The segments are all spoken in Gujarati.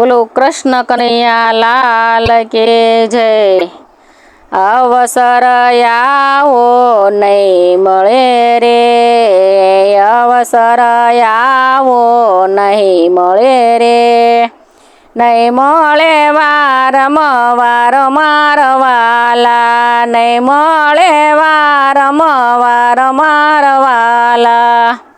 બોલો, કૃષ્ણ કનૈયા લાલ કે જય? અવસર આવો નહીં મળે રે, અવસર આવો નહીં મળે રે. નહીં મળે વારમ વાર મારવાલા નહીં મળે વાર મારવાલા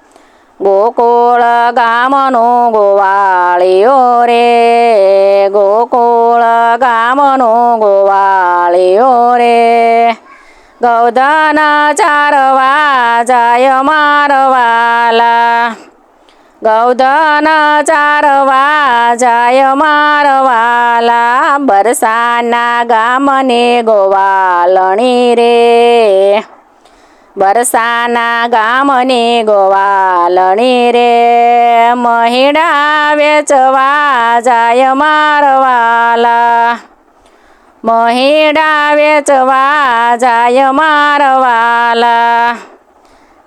ગોકુળ ગામનો ગોવાળિયો રે. ગોકુળ ગામનો ગોવાળિયો રે. ગૌધના ચારવા જાય મારવાલા. ગૌધના ચારવા જાય મારવાલા. બરસાના ગામને ગોવાલણી રે. બરસાના ગામની ગોવાલણી રે મહિડા વેચવા જાય મારવાલા. મહિડા વેચવા જાય મારવાલા.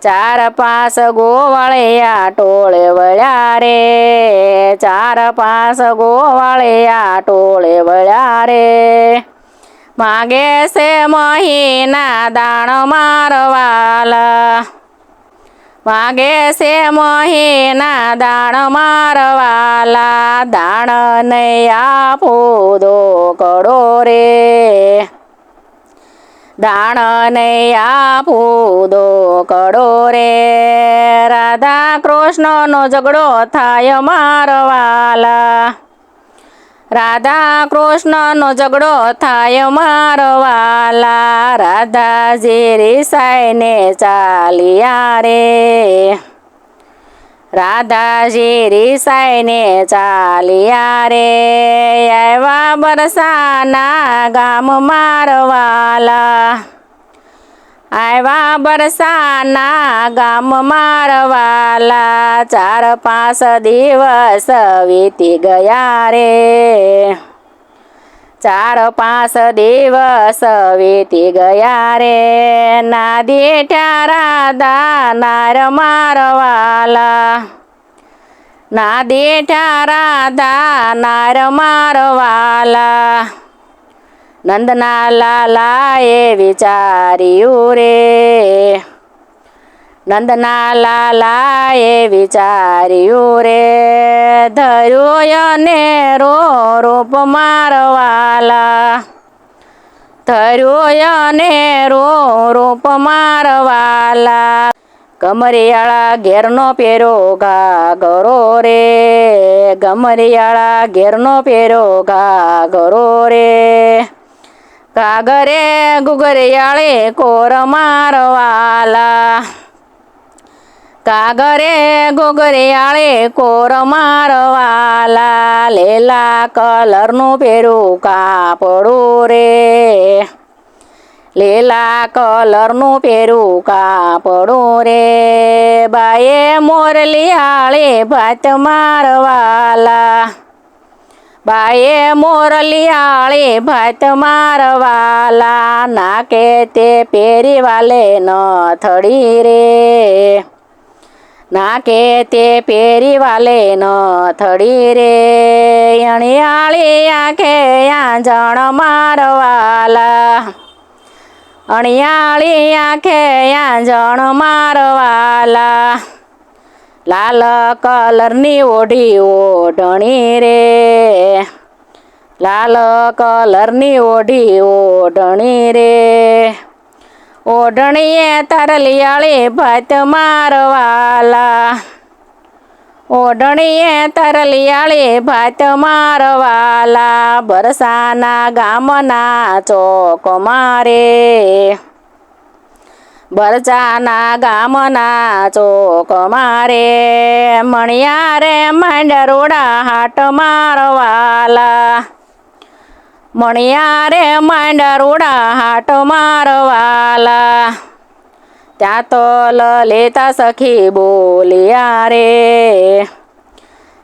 ચાર પાંચ ગોવાળિયા ટોળે વળ્યા રે, ચાર પાંચ ગોવાળિયા ટોળે વળ્યા રે. માગે છે મહીના દાણ મારવાલા. માગે છે મહીના દાણ મારવાલા. દાણ નહીં આપો દો કડો રે. દાણ નહીં આપો દો કડો રે. રાધા કૃષ્ણનો ઝઘડો થાય મારવાલા. રાધા કૃષ્ણનો ઝઘડો થાય મારવાલા રાધાજી સાઈને ચાલ્યા રે. રાધાજી સાઈને ચાલ્યા રે. આવ્યા બરસાના ગામ મારવાલા આવ્યા બરસાના ગામ મારવાલા ચાર પાંચ દિવસ વીતી ગયા રે. ચાર પાંચ દિવસ વીતી ગયા રે. નાદી ઠારા નાર મારવાલા. નાદી ઠારા નાર મારવાલા. નંદના લાલાએ વિચાર્યું રે નંદના લાલાએ વિચાર્યું રે ધર્યું અને રો રૂપ મારવાલા ધર્યું અને રો રૂપ મારવાલા ગમરિયાળા ઘેરનો પેરો ઘાઘરો રે ગમરિયાળા ઘેરનો પેરો ઘાઘરો રે કાગરે ગુગરિયાળે કોર મારવાલા. કાગરે ગોગરિયાળે કોર મારવાલા. લેલા કલરનું પેરું કાપડું રે. લીલા કલરનું પેરું કાપડું રે. બાએ મોરલિયાળે ભાત મારવાલા. બાએ મોરલિયાળે ભાત મારવાલા, નાકે તે પેરી વાલે ન થડી રે. નાકે તે પેરી વાલે ન થડી રે. અણિયાળી આંખે આંજણ મારવાલા, અણિયાળી આંખે આંજણ મારવાલા લાલ કલરની ઓઢી ઓઢણી રે. લાલ કલરની ઓઢી ઓઢણી રે. ઓઢણીએ તરલિયાળી ભાત મારવાલા. ઓઢણીએ તરલિયાળી ભાત મારવાલા. બરસાના ગામના ચોક મારે. બરચાના ગામના ચોક મારે, મણિયારે માંડરોડા હાટ મારવાલા. મણિયારે માંડરોડા હાટ મારવાલા. ત્યાં તો લલિતા સખી બોલિયા રે.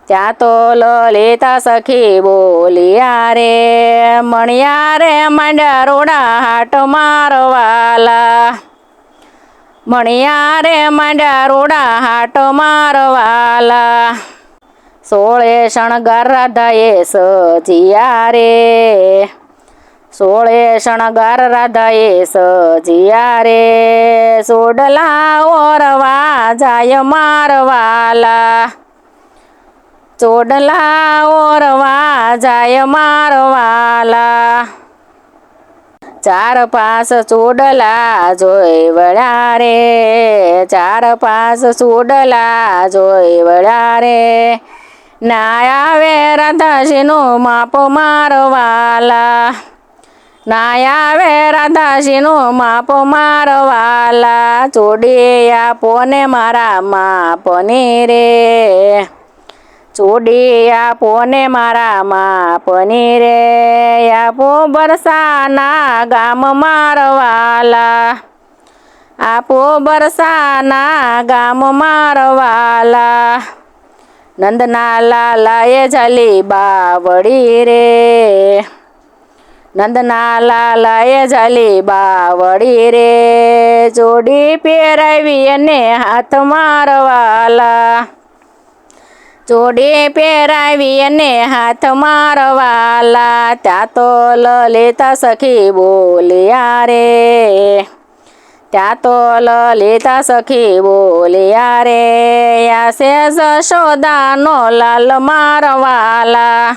ત્યાં તો લલિતા સખી બોલિયા રે. મણિયા રે માંડરોડા રોડા હાટ મારવાલા. મણિયા રે માંડ્યા રોડા હાટ મારવાલા. સોળે શણગાર રાધાએ સજિયા રે સોળે શણગાર રાધાએ સજિયા રે સોડલા ઓરવા જાય મારવાલા. ચોડલા ઓરવા જાય મારવાલા. ચાર પાંચ ચોડલા જોઈ વળ્યા રે, ચાર પાંચ ચોડલા જોઈ વળ્યા રે. ના આવે રાધાશીનું માપ મારવાલા ના આવે રાધાશીનું માપ મારવાલા ચોડી આપો ને મારા માપની રે. ચોડી આપો ને મારા માપની રે, આપો બરસાના ગામ મારવાલા. આપો બરસાના ગામ મારવાલા. નંદના લાલાએ જાલી બાવડી રે. નંદના લાલાએ ઝાલી બાવડી રે. જોડી પહેરાવી અને હાથ મારવાલા. જોડી પહેરાવી અને હાથ મારવાલા. ત્યાં તો લલિતા સખી બોલ્યા રે. ત્યાં તો લલિતા સખી બોલ્યા રે. આશે જશોદાનો લાલ મારવાલા.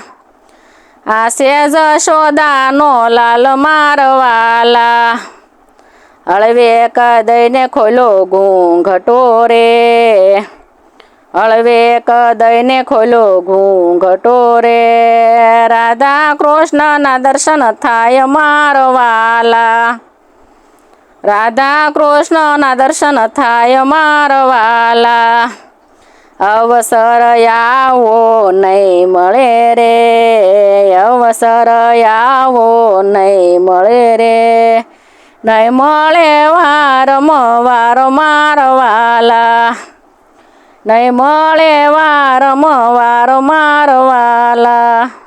આશે જશોદાનો લાલ મારવાલા. હળવે કદઈને ખોલો ઘૂંઘટો રે. હળવે કદયને ખોલો ઘૂંઘટો રે. રાધા કૃષ્ણના દર્શન થાય મારવાલા રાધા કૃષ્ણના દર્શન થાય મારવાલા અવસર આવો નહીં મળે રે. અવસર આવો નહીં મળે રે. નહીં મળે વારમ વાર મારવાલા નહીં મળે વાર મવાર મારવાલા